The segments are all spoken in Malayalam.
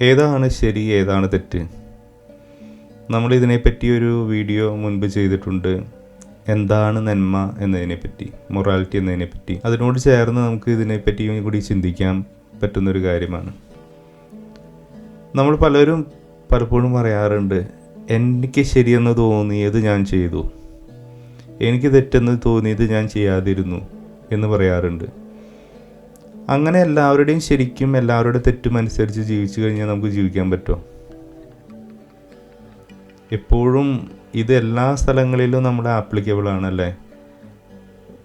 ഏതാണ് ശരി ഏതാണ് തെറ്റ്? നമ്മൾ ഇതിനെപ്പറ്റി ഒരു വീഡിയോ മുൻപ് ചെയ്തിട്ടുണ്ട്. എന്താണ് നന്മ എന്നതിനെപ്പറ്റി മൊറാലിറ്റി എന്നതിനെപ്പറ്റി. അതിനോട് ചേർന്ന് നമുക്ക് ഇതിനെപ്പറ്റിയും കൂടി ചിന്തിക്കാൻ പറ്റുന്നൊരു കാര്യമാണ്. നമ്മൾ പലരും പലപ്പോഴും പറയാറുണ്ട് എനിക്ക് ശരിയെന്ന് തോന്നിയത് ഞാൻ ചെയ്തു. എനിക്ക് തെറ്റെന്ന് തോന്നിയത് ഞാൻ ചെയ്യാതിരുന്നു എന്ന് പറയാറുണ്ട്. അങ്ങനെ എല്ലാവരുടെയും ശരിക്കും എല്ലാവരുടെ തെറ്റും അനുസരിച്ച് ജീവിച്ചു കഴിഞ്ഞാൽ നമുക്ക് ജീവിക്കാൻ പറ്റുമോ? എപ്പോഴും ഇത് എല്ലാ സ്ഥലങ്ങളിലും നമ്മുടെ ആപ്ലിക്കബിൾ ആണല്ലേ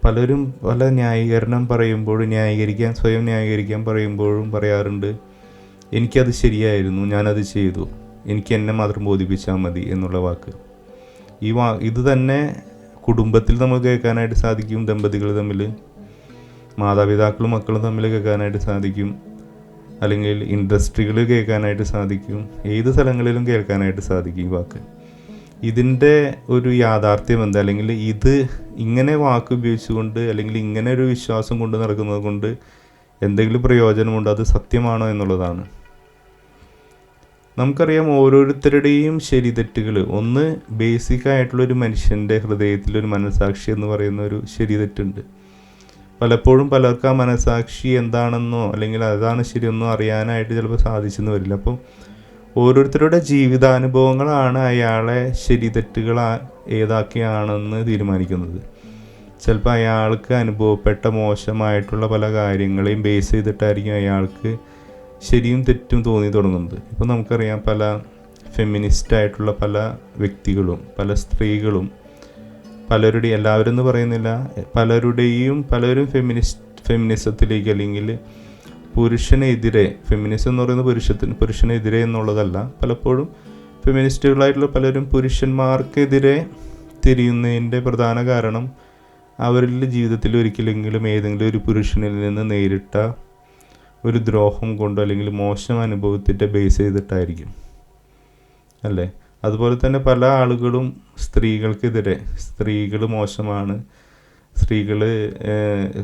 പലരും പല ന്യായീകരണം പറയുമ്പോഴും ന്യായീകരിക്കാൻ സ്വയം ന്യായീകരിക്കാൻ പറയുമ്പോഴും പറയാറുണ്ട് എനിക്കത് ശരിയായിരുന്നു ഞാനത് ചെയ്തു. എനിക്ക് എന്നെ മാത്രം ബോധിപ്പിച്ചാൽ മതി എന്നുള്ള വാക്ക്. ഈ വാ ഇത് തന്നെ കുടുംബത്തിൽ നമുക്ക് കേൾക്കാനായിട്ട് സാധിക്കും ദമ്പതികൾ തമ്മിൽ. മാതാപിതാക്കളും മക്കളും തമ്മിൽ കേൾക്കാനായിട്ട് സാധിക്കും. അല്ലെങ്കിൽ ഇൻഡസ്ട്രികൾ കേൾക്കാനായിട്ട് സാധിക്കും. ഏത് സ്ഥലങ്ങളിലും കേൾക്കാനായിട്ട് സാധിക്കും ഈ വാക്ക്. ഇതിന്റെ ഒരു യാഥാർത്ഥ്യം എന്താ? അല്ലെങ്കിൽ ഇത് ഇങ്ങനെ വാക്ക് ഉപയോഗിച്ചുകൊണ്ട് അല്ലെങ്കിൽ ഇങ്ങനെ ഒരു വിശ്വാസം കൊണ്ട് നടക്കുന്നത് കൊണ്ട് എന്തെങ്കിലും പ്രയോജനമുണ്ടോ? അത് സത്യമാണോ എന്നുള്ളതാണ്. നമുക്കറിയാം ഓരോരുത്തരുടെയും ശരി തെറ്റുകൾ. ഒന്ന് ബേസിക് ആയിട്ടുള്ള ഒരു മനുഷ്യന്റെ ഹൃദയത്തിൽ ഒരു മനസാക്ഷി എന്ന് പറയുന്ന ഒരു ശരി തെറ്റുണ്ട്. പലപ്പോഴും പലർക്കും ആ മനസാക്ഷി എന്താണെന്നോ അല്ലെങ്കിൽ അതാണ് ശരിയെന്നോ അറിയാനായിട്ട് ചിലപ്പോൾ സാധിച്ചെന്ന് വരില്ല. അപ്പം ഓരോരുത്തരുടെ ജീവിതാനുഭവങ്ങളാണ് അയാളെ ശരി തെറ്റുകൾ ഏതാക്കിയാണെന്ന് തീരുമാനിക്കുന്നത്. ചിലപ്പോൾ അയാൾക്ക് അനുഭവപ്പെട്ട മോശമായിട്ടുള്ള പല കാര്യങ്ങളെയും ബേസ് ചെയ്തിട്ടായിരിക്കും അയാൾക്ക് ശരിയും തെറ്റും തോന്നി തുടങ്ങുന്നത്. ഇപ്പോൾ നമുക്കറിയാം പല ഫെമിനിസ്റ്റ് ആയിട്ടുള്ള പല വ്യക്തികളും പല സ്ത്രീകളും പലരുടെയും എല്ലാവരും എന്ന് പറയുന്നില്ല പലരുടെയും പലരും ഫെമിനിസ്റ്റ് ഫെമിനിസത്തിലേക്ക് അല്ലെങ്കിൽ പുരുഷനെതിരെ ഫെമിനിസം എന്ന് പറയുന്നത് പുരുഷത്തിന് പുരുഷനെതിരെ എന്നുള്ളതല്ല. പലപ്പോഴും ഫെമിനിസ്റ്റുകളായിട്ടുള്ള പലരും പുരുഷന്മാർക്കെതിരെ തിരിയുന്നതിന്റെ പ്രധാന കാരണം അവരുടെ ജീവിതത്തിൽ ഒരിക്കലെങ്കിലും ഏതെങ്കിലും ഒരു പുരുഷനിൽ നിന്ന് നേരിട്ട ഒരു ദ്രോഹം കൊണ്ടോ അല്ലെങ്കിൽ മോശം അനുഭവത്തിന്റെ ബേസ് ചെയ്തിട്ടായിരിക്കും. അല്ലേ? അതുപോലെ തന്നെ പല ആളുകളും സ്ത്രീകൾക്കെതിരെ സ്ത്രീകൾ മോശമാണ് സ്ത്രീകൾ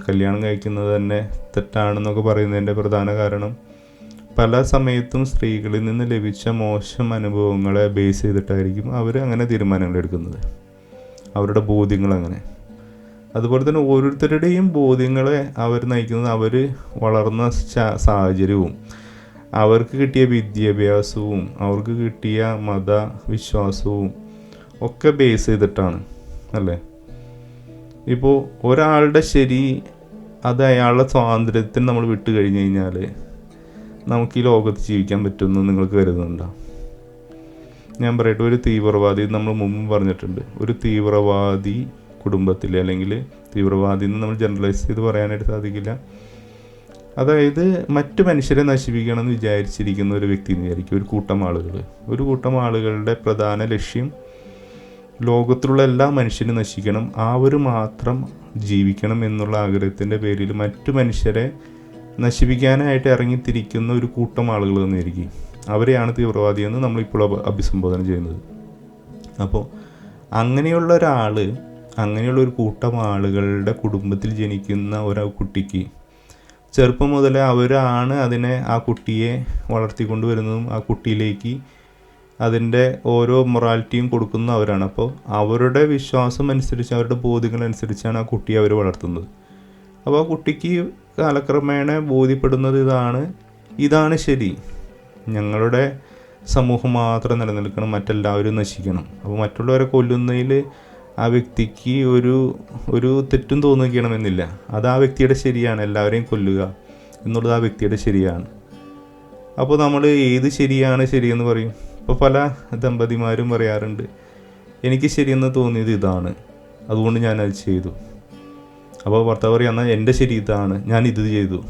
കല്യാണം കഴിക്കുന്നത് തന്നെ തെറ്റാണെന്നൊക്കെ പറയുന്നതിന്റെ പ്രധാന കാരണം പല സമയത്തും സ്ത്രീകളിൽ നിന്ന് ലഭിച്ച മോശം അനുഭവങ്ങളെ ബേസ് ചെയ്തിട്ടായിരിക്കും അവർ അങ്ങനെ തീരുമാനങ്ങൾ എടുക്കുന്നത്. അവരുടെ ബോധ്യങ്ങൾ അങ്ങനെ. അതുപോലെ തന്നെ ഓരോരുത്തരുടെയും ബോധ്യങ്ങളെ അവർ നയിക്കുന്നത് അവർ വളർന്ന സാഹചര്യവും അവർക്ക് കിട്ടിയ വിദ്യാഭ്യാസവും അവർക്ക് കിട്ടിയ മത വിശ്വാസവും ഒക്കെ ബേസ് ചെയ്തിട്ടാണ് അല്ലേ? ഇപ്പോൾ ഒരാളുടെ ശരി അത് അയാളുടെ സ്വാതന്ത്ര്യത്തിന് നമ്മൾ വിട്ട് കഴിഞ്ഞ് കഴിഞ്ഞാൽ നമുക്ക് ഈ ലോകത്ത് ജീവിക്കാൻ പറ്റുമെന്ന് നിങ്ങൾക്ക് കരുതുന്നുണ്ടോ? ഞാൻ പറയട്ടെ ഒരു തീവ്രവാദി നമ്മൾ മുമ്പ് പറഞ്ഞിട്ടുണ്ട്. ഒരു തീവ്രവാദി കുടുംബത്തിൽ അല്ലെങ്കിൽ തീവ്രവാദി എന്ന് നമ്മൾ ജനറലൈസ് ചെയ്ത് പറയാനായിട്ട് സാധിക്കില്ല. അതായത് മറ്റു മനുഷ്യരെ നശിപ്പിക്കണം എന്ന് വിചാരിച്ചിരിക്കുന്ന ഒരു വ്യക്തി എന്ന് വിചാരിക്കും ഒരു കൂട്ടം ആളുകൾ ഒരു കൂട്ടം ആളുകളുടെ പ്രധാന ലക്ഷ്യം ലോകത്തിലുള്ള എല്ലാ മനുഷ്യരും നശിക്കണം ആ ഒരു മാത്രം ജീവിക്കണം എന്നുള്ള ആഗ്രഹത്തിന്റെ പേരിൽ മറ്റു മനുഷ്യരെ നശിപ്പിക്കാനായിട്ട് ഇറങ്ങിത്തിരിക്കുന്ന ഒരു കൂട്ടം ആളുകൾ തന്നെയായിരിക്കും. അവരെയാണ് തീവ്രവാദി എന്ന് നമ്മളിപ്പോൾ അഭ- അഭിസംബോധന ചെയ്യുന്നത്. അപ്പോൾ അങ്ങനെയുള്ള ഒരാൾ അങ്ങനെയുള്ള ഒരു കൂട്ടം ആളുകളുടെ കുടുംബത്തിൽ ജനിക്കുന്ന ഒരു കുട്ടിക്ക് ചെറുപ്പം മുതലേ അവരാണ് അതിനെ ആ കുട്ടിയെ വളർത്തിക്കൊണ്ടുവരുന്നതും ആ കുട്ടിയിലേക്ക് അതിന്റെ ഓരോ മൊറാലിറ്റിയും കൊടുക്കുന്ന അവരാണ്. അപ്പോൾ അവരുടെ വിശ്വാസം അനുസരിച്ച് അവരുടെ ബോധ്യങ്ങൾ അനുസരിച്ചാണ് ആ കുട്ടിയെ അവർ വളർത്തുന്നത്. അപ്പോൾ ആ കുട്ടിക്ക് കാലക്രമേണ ബോധ്യപ്പെടുന്നത് ഇതാണ്. ഇതാണ് ശരി. ഞങ്ങളുടെ സമൂഹം മാത്രം നിലനിൽക്കണം മറ്റെല്ലാവരും നശിക്കണം. അപ്പോൾ മറ്റുള്ളവരെ കൊല്ലുന്നതിൽ ആ വ്യക്തിക്ക് ഒരു ഒരു തെറ്റും തോന്നിക്കണമെന്നില്ല അത് ആ വ്യക്തിയുടെ ശരിയാണ് എല്ലാവരെയും കൊല്ലുക എന്നുള്ളത് ആ വ്യക്തിയുടെ ശരിയാണ്. അപ്പോൾ നമ്മൾ ഏത് ശരിയാണ് ശരിയെന്ന് പറയും? ഇപ്പോൾ പല ദമ്പതിമാരും പറയാറുണ്ട് എനിക്ക് ശരിയെന്ന് തോന്നിയത് ഇതാണ് അതുകൊണ്ട് ഞാനത് ചെയ്തു. അപ്പോൾ ഭർത്താവ് പറയും എന്നാൽ എന്റെ ശരി ഇതാണ് ഞാൻ ഇത് ചെയ്തു.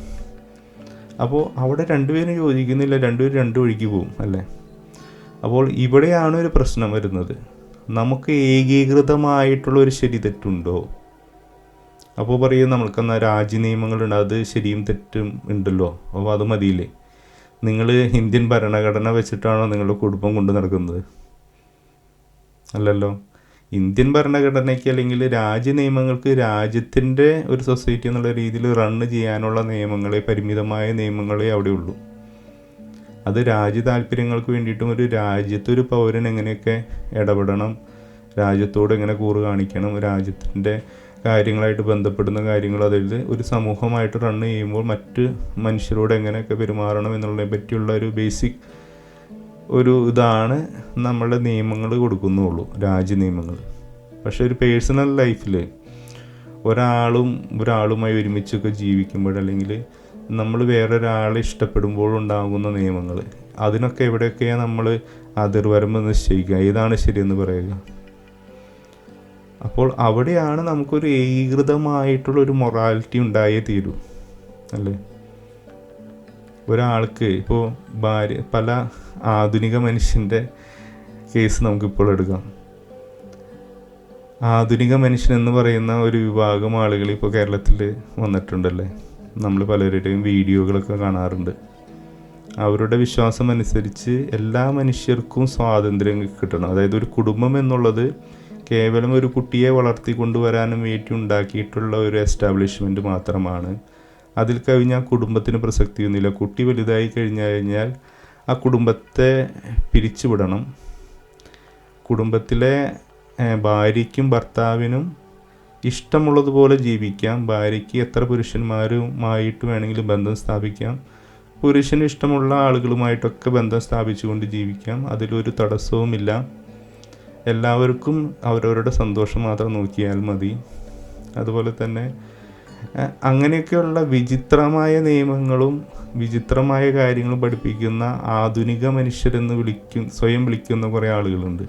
അപ്പോൾ അവിടെ രണ്ടുപേരും യോജിക്കുന്നില്ല രണ്ടുപേരും രണ്ടു വഴിക്ക് പോകും അല്ലേ? അപ്പോൾ ഇവിടെയാണ് ഒരു പ്രശ്നം വരുന്നത്. നമുക്ക് ഏകീകൃതമായിട്ടുള്ള ഒരു ശരി തെറ്റുണ്ടോ? അപ്പോൾ പറയും നമ്മൾക്ക് എന്നാൽ രാജ്യ നിയമങ്ങളുണ്ട് അത് ശരിയും തെറ്റും ഉണ്ടല്ലോ. അപ്പോൾ അത് മതിയില്ലേ? നിങ്ങൾ ഇന്ത്യൻ ഭരണഘടന വെച്ചിട്ടാണോ നിങ്ങളുടെ കുടുംബം കൊണ്ട് നടക്കുന്നത്? അല്ലല്ലോ. ഇന്ത്യൻ ഭരണഘടനയ്ക്ക് അല്ലെങ്കിൽ രാജ്യ നിയമങ്ങൾക്ക് രാജ്യത്തിന്റെ ഒരു സൊസൈറ്റി എന്നുള്ള രീതിയിൽ റണ്ണ് ചെയ്യാനുള്ള നിയമങ്ങളെ പരിമിതമായ നിയമങ്ങളെ അവിടെ ഉള്ളൂ അത് രാജ്യ താല്പര്യങ്ങൾക്ക് വേണ്ടിയിട്ടും ഒരു രാജ്യത്തൊരു പൗരൻ എങ്ങനെയൊക്കെ ഇടപെടണം രാജ്യത്തോട് എങ്ങനെ കൂറ് കാണിക്കണം രാജ്യത്തിന്റെ കാര്യങ്ങളായിട്ട് ബന്ധപ്പെടുന്ന കാര്യങ്ങൾ അതിൽ ഒരു സമൂഹമായിട്ട് റൺ ചെയ്യുമ്പോൾ മറ്റ് മനുഷ്യരോട് എങ്ങനെയൊക്കെ പെരുമാറണം എന്നുള്ളതിനെ പറ്റിയുള്ള ഒരു ബേസിക് ഒരു ഇതാണ് നമ്മളുടെ നിയമങ്ങൾ കൊടുക്കുന്നുള്ളൂ രാജ്യ നിയമങ്ങൾ. പക്ഷെ ഒരു പേഴ്സണൽ ലൈഫിൽ ഒരാളും ഒരാളുമായി ഒരുമിച്ചൊക്കെ ജീവിക്കുമ്പോൾ അല്ലെങ്കിൽ നമ്മൾ വേറൊരാളെ ഇഷ്ടപ്പെടുമ്പോൾ ഉണ്ടാകുന്ന നിയമങ്ങൾ. അതിനൊക്കെ എവിടെയൊക്കെയാണ് നമ്മൾ അതിർവരമ്പ് നിശ്ചയിക്കുക? ഏതാണ് ശരിയെന്ന് പറയുക? അപ്പോൾ അവിടെയാണ് നമുക്കൊരു ഏകീകൃതമായിട്ടുള്ള ഒരു മൊറാലിറ്റി ഉണ്ടായേ തീരൂ. അല്ലേ? ഒരാൾക്ക് ഇപ്പോൾ ഭാര്യ പല ആധുനിക മനുഷ്യന്റെ കേസ് നമുക്കിപ്പോൾ എടുക്കാം. ആധുനിക മനുഷ്യൻ എന്ന് പറയുന്ന ഒരു വിഭാഗം ആളുകൾ ഇപ്പോൾ കേരളത്തിൽ വന്നിട്ടുണ്ടല്ലേ? നമ്മൾ പലരുടെയും വീഡിയോകളൊക്കെ കാണാറുണ്ട്. അവരുടെ വിശ്വാസം അനുസരിച്ച് എല്ലാ മനുഷ്യർക്കും സ്വാതന്ത്ര്യം കിട്ടണം. അതായത് ഒരു കുടുംബം എന്നുള്ളത് കേവലം ഒരു കുട്ടിയെ വളർത്തി കൊണ്ടുവരാനും വേണ്ടി ഉണ്ടാക്കിയിട്ടുള്ള ഒരു എസ്റ്റാബ്ലിഷ്മെന്റ് മാത്രമാണ്. അതിൽ കഴിഞ്ഞാൽ കുടുംബത്തിന് പ്രസക്തിയൊന്നുമില്ല. കുട്ടി വലുതായി കഴിഞ്ഞു കഴിഞ്ഞാൽ ആ കുടുംബത്തെ പിരിച്ചുവിടണം. കുടുംബത്തിലെ ഭാര്യയ്ക്കും ഭർത്താവിനും ഇഷ്ടമുള്ളതുപോലെ ജീവിക്കാം. ഭാര്യയ്ക്ക് എത്ര പുരുഷന്മാരുമായിട്ട് വേണമെങ്കിലും ബന്ധം സ്ഥാപിക്കാം. പുരുഷന് ഇഷ്ടമുള്ള ആളുകളുമായിട്ടൊക്കെ ബന്ധം സ്ഥാപിച്ചുകൊണ്ട് ജീവിക്കാം. അതിലൊരു തടസ്സവുമില്ല. എല്ലാവർക്കും അവരവരുടെ സന്തോഷം മാത്രം നോക്കിയാൽ മതി. അതുപോലെ തന്നെ അങ്ങനെയൊക്കെയുള്ള വിചിത്രമായ നിയമങ്ങളും വിചിത്രമായ കാര്യങ്ങളും പഠിപ്പിക്കുന്ന ആധുനിക മനുഷ്യരെന്ന് വിളിക്കും സ്വയം വിളിക്കുന്ന കുറേ ആളുകളുണ്ട്.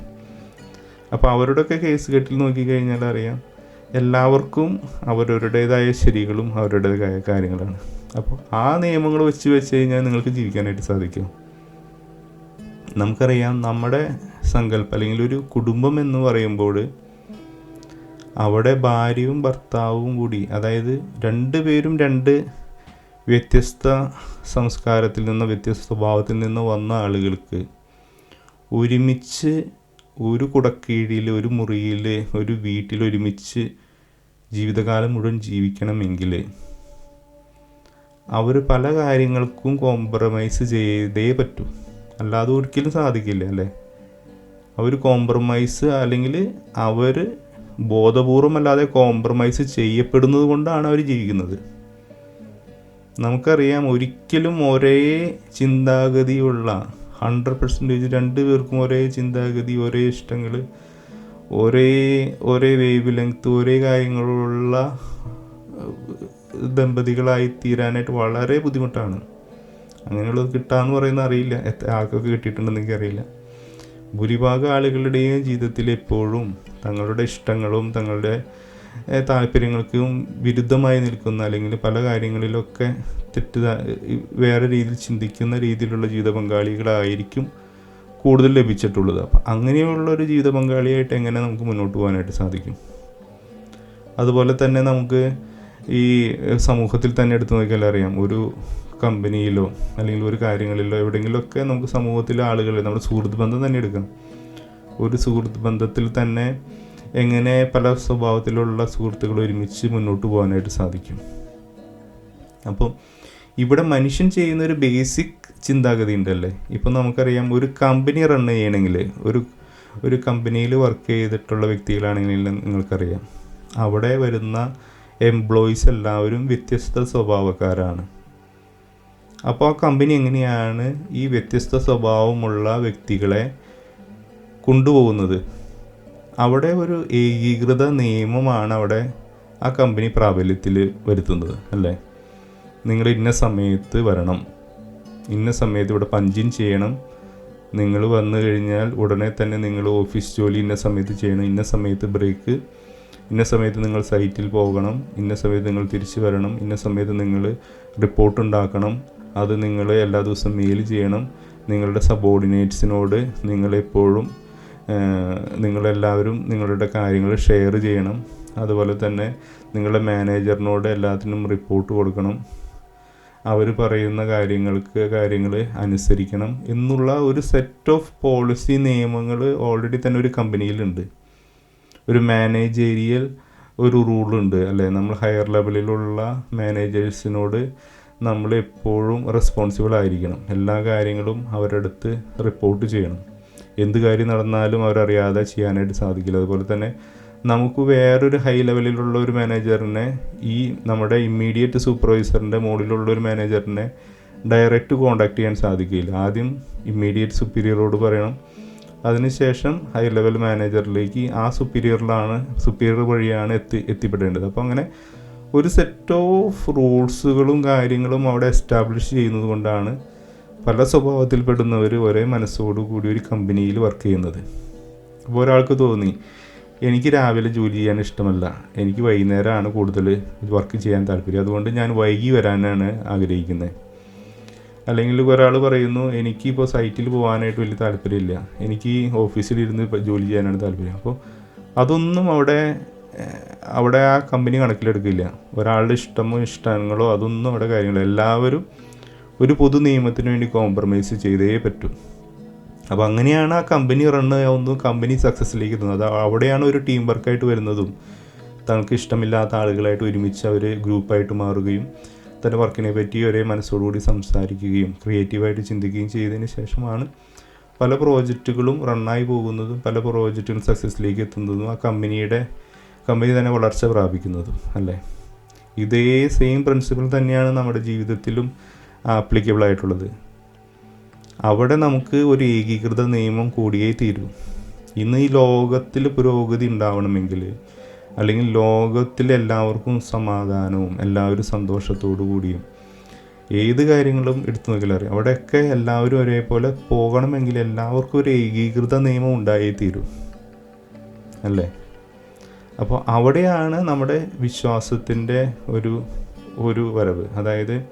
അപ്പോൾ അവരുടെയൊക്കെ കേസ് കെട്ടിൽ നോക്കിക്കഴിഞ്ഞാൽ അറിയാം എല്ലാവർക്കും അവരവരുടേതായ ശരികളും അവരുടേതായ കാര്യങ്ങളാണ്. അപ്പോൾ ആ നിയമങ്ങൾ വെച്ച് വെച്ച് കഴിഞ്ഞാൽ നിങ്ങൾക്ക് ജീവിക്കാനായിട്ട് സാധിക്കും. നമുക്കറിയാം നമ്മുടെ സങ്കല്പം അല്ലെങ്കിൽ ഒരു കുടുംബം എന്ന് പറയുമ്പോൾ അവിടെ ഭാര്യയും ഭർത്താവും കൂടി അതായത് രണ്ട് പേരും രണ്ട് വ്യത്യസ്ത സംസ്കാരത്തിൽ നിന്ന് വ്യത്യസ്ത സ്വഭാവത്തിൽ നിന്ന് വന്ന ആളുകൾക്ക് ഒരുമിച്ച് ഒരു കുടക്കീഴിൽ ഒരു മുറിയിൽ ഒരു വീട്ടിൽ ഒരുമിച്ച് ജീവിതകാലം മുഴുവൻ ജീവിക്കണമെങ്കിൽ അവർ പല കാര്യങ്ങൾക്കും കോംപ്രമൈസ് ചെയ്തേ പറ്റൂ. അല്ലാതെ ഒരിക്കലും സാധിക്കില്ല അല്ലേ? അവർ കോംപ്രമൈസ് അല്ലെങ്കിൽ അവർ ബോധപൂർവമല്ലാതെ കോംപ്രമൈസ് ചെയ്യപ്പെടുന്നത് കൊണ്ടാണ് അവർ ജീവിക്കുന്നത്. നമുക്കറിയാം ഒരിക്കലും ഒരേ ചിന്താഗതിയുള്ള ഹൺഡ്രഡ് പെർസെന്റേജ് രണ്ട് പേർക്കും ഒരേ ചിന്താഗതി ഒരേ ഇഷ്ടങ്ങൾ ഒരേ ഒരേ വേവ് ലെങ്ത്ത് ഒരേ കാര്യങ്ങളുള്ള ദമ്പതികളായി തീരാനായിട്ട് വളരെ ബുദ്ധിമുട്ടാണ്. അങ്ങനെയുള്ളത് കിട്ടാന്ന് പറയുന്ന അറിയില്ല. എത്ര ആൾക്കൊക്കെ കിട്ടിയിട്ടുണ്ടെന്ന് എനിക്കറിയില്ല. ഭൂരിഭാഗം ആളുകളുടെയും ജീവിതത്തിൽ എപ്പോഴും തങ്ങളുടെ ഇഷ്ടങ്ങളും തങ്ങളുടെ താല്പര്യങ്ങൾക്കും വിരുദ്ധമായി നിൽക്കുന്ന അല്ലെങ്കിൽ പല കാര്യങ്ങളിലൊക്കെ തെറ്റിദ്ധ വേറെ രീതിയിൽ ചിന്തിക്കുന്ന രീതിയിലുള്ള ജീവിത പങ്കാളികളായിരിക്കും കൂടുതൽ ലഭിച്ചിട്ടുള്ളത്. അപ്പം അങ്ങനെയുള്ള ഒരു ജീവിത പങ്കാളിയായിട്ട് എങ്ങനെ നമുക്ക് മുന്നോട്ട് പോകാനായിട്ട് സാധിക്കും? അതുപോലെ തന്നെ നമുക്ക് ഈ സമൂഹത്തിൽ തന്നെ എടുത്തു നോക്കിയാൽ അറിയാം ഒരു കമ്പനിയിലോ അല്ലെങ്കിൽ ഒരു കാര്യങ്ങളിലോ എവിടെയെങ്കിലുമൊക്കെ നമുക്ക് സമൂഹത്തിലെ ആളുകളെ നമ്മുടെ സുഹൃത്ത് ബന്ധം തന്നെ എടുക്കണം. ഒരു സുഹൃത്ത് ബന്ധത്തിൽ തന്നെ എങ്ങനെ പല സ്വഭാവത്തിലുള്ള സുഹൃത്തുക്കൾ ഒരുമിച്ച് മുന്നോട്ട് പോകാനായിട്ട് സാധിക്കും. അപ്പം ഇവിടെ മനുഷ്യൻ ചെയ്യുന്ന ഒരു ബേസിക് ചിന്താഗതി ഉണ്ടല്ലേ? ഇപ്പം നമുക്കറിയാം ഒരു കമ്പനി റൺ ചെയ്യണമെങ്കിൽ ഒരു ഒരു കമ്പനിയിൽ വർക്ക് ചെയ്തിട്ടുള്ള വ്യക്തികളാണെങ്കിൽ നിങ്ങൾക്കറിയാം. അവിടെ വരുന്ന എംപ്ലോയീസ് എല്ലാവരും വ്യത്യസ്ത സ്വഭാവക്കാരാണ്. അപ്പോൾ ആ കമ്പനി എങ്ങനെയാണ് ഈ വ്യത്യസ്ത സ്വഭാവമുള്ള വ്യക്തികളെ കൊണ്ടുപോകുന്നത്? അവിടെ ഒരു ഏകീകൃത നിയമമാണ് അവിടെ ആ കമ്പനി പ്രാബല്യത്തിൽ വരുത്തുന്നത് അല്ലേ? നിങ്ങൾ ഇന്ന സമയത്ത് വരണം. ഇന്ന സമയത്ത് ഇവിടെ പഞ്ചിൻ ചെയ്യണം. നിങ്ങൾ വന്നു കഴിഞ്ഞാൽ ഉടനെ തന്നെ നിങ്ങൾ ഓഫീസ് ജോലി ഇന്ന സമയത്ത് ചെയ്യണം. ഇന്ന സമയത്ത് ബ്രേക്ക് ഇന്ന സമയത്ത് നിങ്ങൾ സൈറ്റിൽ പോകണം. ഇന്ന സമയത്ത് നിങ്ങൾ തിരിച്ചു വരണം. ഇന്ന സമയത്ത് നിങ്ങൾ റിപ്പോർട്ട് ഉണ്ടാക്കണം. അത് നിങ്ങൾ എല്ലാ ദിവസവും മെയിൽ ചെയ്യണം. നിങ്ങളുടെ സബോർഡിനേറ്റ്സിനോട് നിങ്ങളെപ്പോഴും നിങ്ങളെല്ലാവരും നിങ്ങളുടെ കാര്യങ്ങൾ ഷെയർ ചെയ്യണം. അതുപോലെ തന്നെ നിങ്ങളുടെ മാനേജറിനോട് എല്ലാത്തിനും റിപ്പോർട്ട് കൊടുക്കണം. അവർ പറയുന്ന കാര്യങ്ങൾക്ക് കാര്യങ്ങൾ അനുസരിക്കണം എന്നുള്ള ഒരു സെറ്റ് ഓഫ് പോളിസി നിയമങ്ങൾ ഓൾറെഡി തന്നെ ഒരു കമ്പനിയിലുണ്ട് ഒരു മാനേജേരിയൽ ഒരു റൂളുണ്ട് അല്ലേ? നമ്മൾ ഹയർ ലെവലിലുള്ള മാനേജേഴ്സിനോട് നമ്മൾ എപ്പോഴും റെസ്പോൺസിബിൾ ആയിരിക്കണം. എല്ലാ കാര്യങ്ങളും അവരുടെ അടുത്ത് റിപ്പോർട്ട് ചെയ്യണം. എന്ത് കാര്യം നടന്നാലും അവരറിയാതെ ചെയ്യാനായിട്ട് സാധിക്കില്ല. അതുപോലെ തന്നെ നമുക്ക് വേറൊരു ഹൈ ലെവലിലുള്ള ഒരു മാനേജറിനെ ഈ നമ്മുടെ ഇമ്മീഡിയറ്റ് സൂപ്പർവൈസറിന്റെ മുകളിലുള്ള ഒരു മാനേജറിനെ ഡയറക്റ്റ് കോണ്ടാക്ട് ചെയ്യാൻ സാധിക്കില്ല. ആദ്യം ഇമ്മീഡിയറ്റ് സുപ്പീരിയറോട് പറയണം. അതിനുശേഷം ഹൈ ലെവൽ മാനേജറിലേക്ക് ആ സുപ്പീരിയറിലാണ് സുപ്പീരിയർ വഴിയാണ് എത്തി എത്തിപ്പെടേണ്ടത്. അപ്പോൾ അങ്ങനെ ഒരു സെറ്റ് ഓഫ് റൂൾസുകളും കാര്യങ്ങളും അവിടെ എസ്റ്റാബ്ലിഷ് ചെയ്യുന്നത് കൊണ്ടാണ് പല സ്വഭാവത്തിൽപ്പെടുന്നവർ ഒരേ മനസ്സോടുകൂടി ഒരു കമ്പനിയിൽ വർക്ക് ചെയ്യുന്നത്. അപ്പോൾ ഒരാൾക്ക് തോന്നി എനിക്ക് രാവിലെ ജോലി ചെയ്യാൻ ഇഷ്ടമല്ല. എനിക്ക് വൈകുന്നേരമാണ് കൂടുതൽ വർക്ക് ചെയ്യാൻ താല്പര്യം. അതുകൊണ്ട് ഞാൻ വൈകി വരാനാണ് ആഗ്രഹിക്കുന്നത് അല്ലെങ്കിൽ ഒരാൾ പറയുന്നു എനിക്കിപ്പോൾ സൈറ്റിൽ പോകാനായിട്ട് വലിയ താല്പര്യമില്ല. എനിക്ക് ഓഫീസിലിരുന്ന് ജോലി ചെയ്യാനാണ് താല്പര്യം. അപ്പോൾ അതൊന്നും അവിടെ അവിടെ ആ കമ്പനി കണക്കിലെടുക്കില്ല. ഒരാളുടെ ഇഷ്ടമോ ഇഷ്ടങ്ങളോ അതൊന്നും അവിടെ കാര്യങ്ങളോ എല്ലാവരും ഒരു പൊതു നിയമത്തിന് വേണ്ടി കോംപ്രമൈസ് ചെയ്തേ പറ്റൂ. അപ്പോൾ അങ്ങനെയാണ് ആ കമ്പനി റൺ ആവുന്നതും കമ്പനി സക്സസ്സിലേക്ക് എത്തുന്നത്. അവിടെയാണ് ഒരു ടീം വർക്കായിട്ട് വരുന്നതും തങ്ങൾക്ക് ഇഷ്ടമില്ലാത്ത ആളുകളായിട്ട് ഒരുമിച്ച് അവർ ഗ്രൂപ്പായിട്ട് മാറുകയും തന്റെ വർക്കിനെ പറ്റി ഒരേ മനസ്സോടുകൂടി സംസാരിക്കുകയും ക്രിയേറ്റീവായിട്ട് ചിന്തിക്കുകയും ചെയ്തതിന് ശേഷമാണ് പല പ്രോജക്റ്റുകളും റണ്ണായി പോകുന്നതും പല പ്രോജക്റ്റുകളും സക്സസ്സിലേക്ക് എത്തുന്നതും ആ കമ്പനിയുടെ കമ്പനി തന്നെ വളർച്ച പ്രാപിക്കുന്നതും അല്ലേ? ഇതേ സെയിം പ്രിൻസിപ്പിൾ തന്നെയാണ് നമ്മുടെ ജീവിതത്തിലും ആപ്ലിക്കബിൾ ആയിട്ടുള്ളത്. അവിടെ നമുക്ക് ഒരു ഏകീകൃത നിയമം കൂടിയേ തീരൂ. ഇന്ന് ഈ ലോകത്തിൽ പുരോഗതി ഉണ്ടാവണമെങ്കിൽ അല്ലെങ്കിൽ ലോകത്തിൽ എല്ലാവർക്കും സമാധാനവും എല്ലാവരും സന്തോഷത്തോടു കൂടിയും ഏത് കാര്യങ്ങളും എടുത്തു നോക്കിയാൽ അറിയാം. അവിടെയൊക്കെ എല്ലാവരും ഒരേപോലെ പോകണമെങ്കിൽ എല്ലാവർക്കും ഒരു ഏകീകൃത നിയമം ഉണ്ടായേ തീരൂ. അല്ലേ? അപ്പോൾ അവിടെയാണ് നമ്മുടെ വിശ്വാസത്തിന്റെ ഒരു ഒരു വരവ്. അതായത്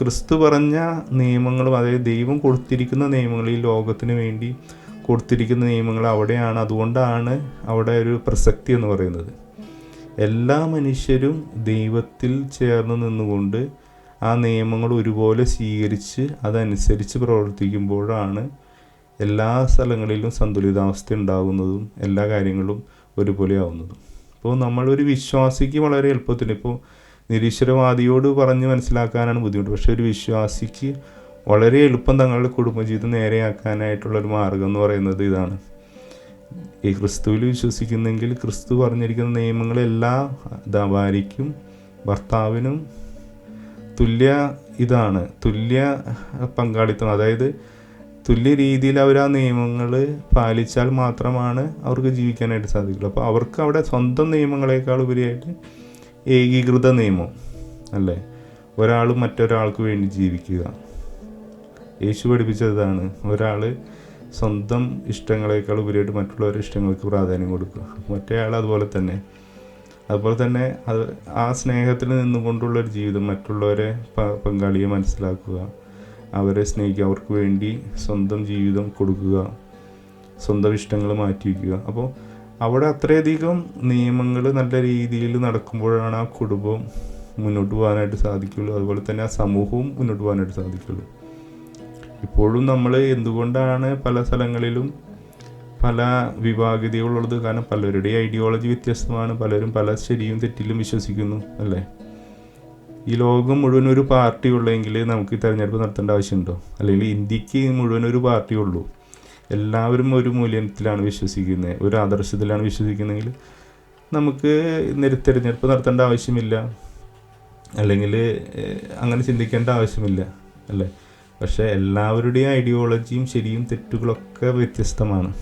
ക്രിസ്തു പറഞ്ഞ നിയമങ്ങളും അതായത് ദൈവം കൊടുത്തിരിക്കുന്ന നിയമങ്ങൾ ഈ ലോകത്തിന് വേണ്ടി കൊടുത്തിരിക്കുന്ന നിയമങ്ങൾ അവിടെയാണ്. അതുകൊണ്ടാണ് അവിടെ ഒരു പ്രസക്തി എന്ന് പറയുന്നത്. എല്ലാ മനുഷ്യരും ദൈവത്തിൽ ചേർന്ന് നിന്നുകൊണ്ട് ആ നിയമങ്ങൾ ഒരുപോലെ സ്വീകരിച്ച് അതനുസരിച്ച് പ്രവർത്തിക്കുമ്പോഴാണ് എല്ലാ സ്ഥലങ്ങളിലും സന്തുലിതാവസ്ഥ ഉണ്ടാകുന്നതും എല്ലാ കാര്യങ്ങളും ഒരുപോലെ ആവുന്നതും ഇപ്പോൾ നമ്മളൊരു വിശ്വാസിക്ക് വളരെ എളുപ്പത്തിന് ഇപ്പോൾ നിരീശ്വരവാദിയോട് പറഞ്ഞ് മനസ്സിലാക്കാനാണ് ബുദ്ധിമുട്ട്. പക്ഷേ ഒരു വിശ്വാസിക്ക് വളരെ എളുപ്പം തങ്ങളുടെ കുടുംബജീവിതം നേരെയാക്കാനായിട്ടുള്ള ഒരു മാർഗം എന്ന് പറയുന്നത് ഇതാണ്. ഈ ക്രിസ്തുവിൽ വിശ്വസിക്കുന്നെങ്കിൽ ക്രിസ്തു പറഞ്ഞിരിക്കുന്ന നിയമങ്ങളെല്ലാം ദാ ഭാര്യയ്ക്കും ഭർത്താവിനും തുല്യ ഇതാണ്. തുല്യ പങ്കാളിത്തം. അതായത് തുല്യ രീതിയിൽ അവർ ആ നിയമങ്ങൾ പാലിച്ചാൽ മാത്രമാണ് അവർക്ക് ജീവിക്കാനായിട്ട് സാധിക്കുള്ളൂ. അപ്പോൾ അവർക്ക് അവിടെ സ്വന്തം നിയമങ്ങളെക്കാൾ ഉപരിയായിട്ട് ഏകീകൃത നിയമം അല്ലേ? ഒരാൾ മറ്റൊരാൾക്ക് വേണ്ടി ജീവിക്കുക. യേശു പഠിപ്പിച്ചതാണ് ഒരാൾ സ്വന്തം ഇഷ്ടങ്ങളെക്കാൾ ഉപരിയായിട്ട് മറ്റുള്ളവരുടെ ഇഷ്ടങ്ങൾക്ക് പ്രാധാന്യം കൊടുക്കുക. മറ്റേ ആൾ അതുപോലെ തന്നെ. അതുപോലെ തന്നെ അത് ആ സ്നേഹത്തിൽ നിന്നുകൊണ്ടുള്ള ഒരു ജീവിതം മറ്റുള്ളവരെ പങ്കാളിയെ മനസ്സിലാക്കുക. അവരെ സ്നേഹിക്കുക. അവർക്ക് വേണ്ടി സ്വന്തം ജീവിതം കൊടുക്കുക. സ്വന്തം ഇഷ്ടങ്ങൾ മാറ്റി വയ്ക്കുക അപ്പോൾ അവിടെ അത്രയധികം നിയമങ്ങൾ നല്ല രീതിയിൽ നടക്കുമ്പോഴാണ് ആ കുടുംബം മുന്നോട്ട് പോകാനായിട്ട് സാധിക്കുള്ളൂ അതുപോലെ തന്നെ ആ സമൂഹവും മുന്നോട്ട് പോകാനായിട്ട് സാധിക്കുള്ളൂ ഇപ്പോഴും നമ്മൾ എന്തുകൊണ്ടാണ് പല സ്ഥലങ്ങളിലും പല വിഭാഗതകളുള്ളത്? കാരണം പലരുടെയും ഐഡിയോളജി വ്യത്യസ്തമാണ്. പലരും പല ശരിയും തെറ്റിലും വിശ്വസിക്കുന്നു അല്ലേ? ഈ ലോകം മുഴുവൻ ഒരു പാർട്ടി ഉള്ളെങ്കിൽ നമുക്ക് തെരഞ്ഞെടുപ്പ് നടത്തേണ്ട ആവശ്യമുണ്ടോ? അല്ലെങ്കിൽ ഇന്ത്യയ്ക്ക് മുഴുവൻ ഒരു പാർട്ടി ഉള്ളൂ എല്ലാവരും ഒരു മൂല്യത്തിലാണ് വിശ്വസിക്കുന്നത്. ഒരു ആദർശത്തിലാണ് വിശ്വസിക്കുന്നതെങ്കിൽ നമുക്ക് തിരഞ്ഞെടുപ്പ് നടത്തേണ്ട ആവശ്യമില്ല. അല്ലെങ്കിൽ അങ്ങനെ ചിന്തിക്കേണ്ട ആവശ്യമില്ല അല്ലേ? പക്ഷേ എല്ലാവരുടെയും ഐഡിയോളജിയും ശരിയും തെറ്റുകളൊക്കെ വ്യത്യസ്തമാണ്.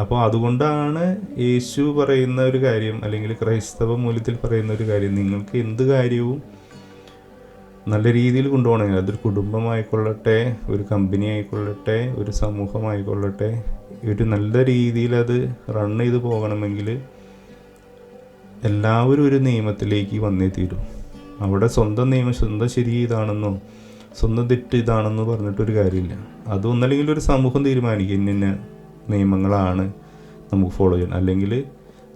അപ്പോൾ അതുകൊണ്ടാണ് യേശു പറയുന്ന ഒരു കാര്യം അല്ലെങ്കിൽ ക്രൈസ്തവ മൂല്യത്തിൽ പറയുന്ന ഒരു കാര്യം. നിങ്ങൾക്ക് എന്ത് കാര്യവും നല്ല രീതിയിൽ കൊണ്ടുപോകണമെങ്കിൽ അതൊരു കുടുംബമായിക്കൊള്ളട്ടെ ഒരു കമ്പനി ആയിക്കൊള്ളട്ടെ ഒരു സമൂഹമായിക്കൊള്ളട്ടെ. ഒരു നല്ല രീതിയിൽ അത് റൺ ചെയ്ത് പോകണമെങ്കിൽ എല്ലാവരും ഒരു നിയമത്തിലേക്ക് വന്നേ തീരും. അവിടെ സ്വന്തം നിയമം സ്വന്തം ശരി ഇതാണെന്നോ സ്വന്തം തെറ്റ് ഇതാണെന്നോ പറഞ്ഞിട്ടൊരു കാര്യമില്ല. അതൊന്നല്ലെങ്കിൽ ഒരു സമൂഹം തീരുമാനിക്കും. ഇന്ന നിയമങ്ങളാണ് നമുക്ക് ഫോളോ ചെയ്യണം അല്ലെങ്കിൽ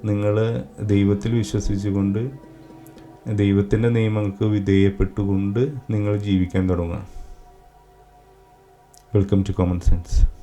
നിങ്ങൾ ദൈവത്തിൽ വിശ്വസിച്ചുകൊണ്ട് ദൈവത്തിന്റെ നിയമങ്ങൾക്ക് വിധേയപ്പെട്ടുകൊണ്ട് നിങ്ങൾ ജീവിക്കാൻ തുടങ്ങുക. Welcome to common sense